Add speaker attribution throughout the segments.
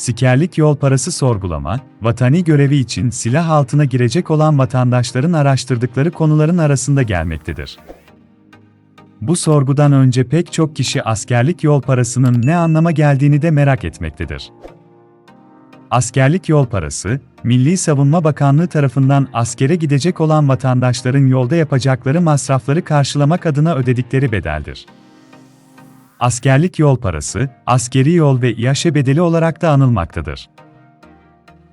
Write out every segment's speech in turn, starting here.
Speaker 1: Sikerlik yol parası sorgulama, vatani görevi için silah altına girecek olan vatandaşların araştırdıkları konuların arasında gelmektedir. Bu sorgudan önce pek çok kişi askerlik yol parasının ne anlama geldiğini de merak etmektedir. Askerlik yol parası, Milli Savunma Bakanlığı tarafından askere gidecek olan vatandaşların yolda yapacakları masrafları karşılamak adına ödedikleri bedeldir. Askerlik yol parası, askeri yol ve iaşe bedeli olarak da anılmaktadır.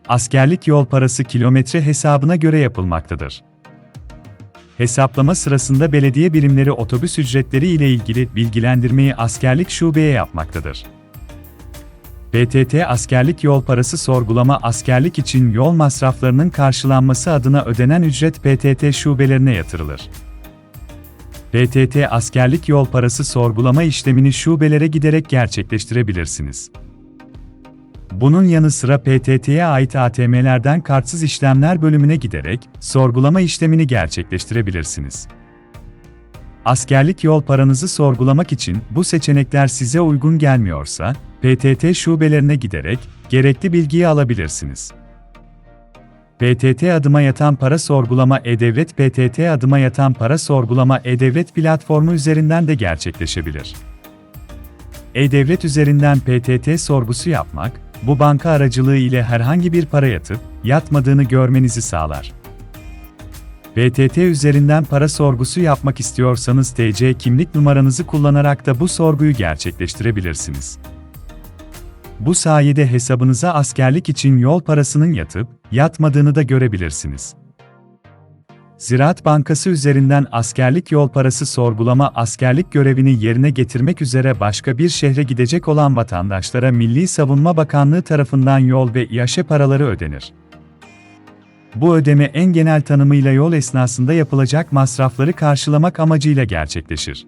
Speaker 1: Askerlik yol parası kilometre hesabına göre yapılmaktadır. Hesaplama sırasında belediye birimleri otobüs ücretleri ile ilgili bilgilendirmeyi askerlik şubeye yapmaktadır. PTT askerlik yol parası sorgulama askerlik için yol masraflarının karşılanması adına ödenen ücret PTT şubelerine yatırılır. PTT askerlik yol parası sorgulama işlemini şubelere giderek gerçekleştirebilirsiniz. Bunun yanı sıra PTT'ye ait ATM'lerden kartsız işlemler bölümüne giderek sorgulama işlemini gerçekleştirebilirsiniz. Askerlik yol paranızı sorgulamak için bu seçenekler size uygun gelmiyorsa, PTT şubelerine giderek gerekli bilgiyi alabilirsiniz. PTT adıma yatan para sorgulama e-devlet PTT adıma yatan para sorgulama e-devlet platformu üzerinden de gerçekleşebilir. E-devlet üzerinden PTT sorgusu yapmak, bu banka aracılığı ile herhangi bir para yatıp yatmadığını görmenizi sağlar. PTT üzerinden para sorgusu yapmak istiyorsanız TC kimlik numaranızı kullanarak da bu sorguyu gerçekleştirebilirsiniz. Bu sayede hesabınıza askerlik için yol parasının yatıp yatmadığını da görebilirsiniz. Ziraat Bankası üzerinden askerlik yol parası sorgulama askerlik görevini yerine getirmek üzere başka bir şehre gidecek olan vatandaşlara Milli Savunma Bakanlığı tarafından yol ve iaşe paraları ödenir. Bu ödeme en genel tanımıyla yol esnasında yapılacak masrafları karşılamak amacıyla gerçekleşir.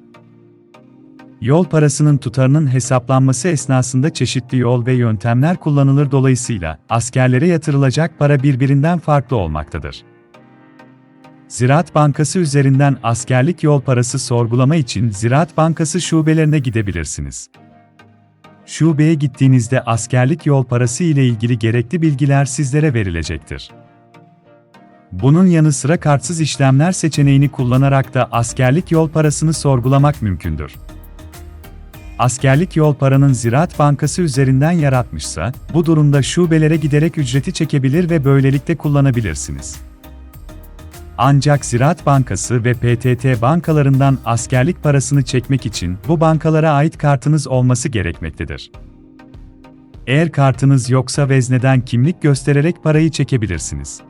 Speaker 1: Yol parasının tutarının hesaplanması esnasında çeşitli yol ve yöntemler kullanılır dolayısıyla askerlere yatırılacak para birbirinden farklı olmaktadır. Ziraat Bankası üzerinden askerlik yol parası sorgulama için Ziraat Bankası şubelerine gidebilirsiniz. Şubeye gittiğinizde askerlik yol parası ile ilgili gerekli bilgiler sizlere verilecektir. Bunun yanı sıra kartsız işlemler seçeneğini kullanarak da askerlik yol parasını sorgulamak mümkündür. Askerlik yol paranın Ziraat Bankası üzerinden yaratmışsa, bu durumda şubelere giderek ücreti çekebilir ve böylelikle kullanabilirsiniz. Ancak Ziraat Bankası ve PTT bankalarından askerlik parasını çekmek için bu bankalara ait kartınız olması gerekmektedir. Eğer kartınız yoksa vezneden kimlik göstererek parayı çekebilirsiniz.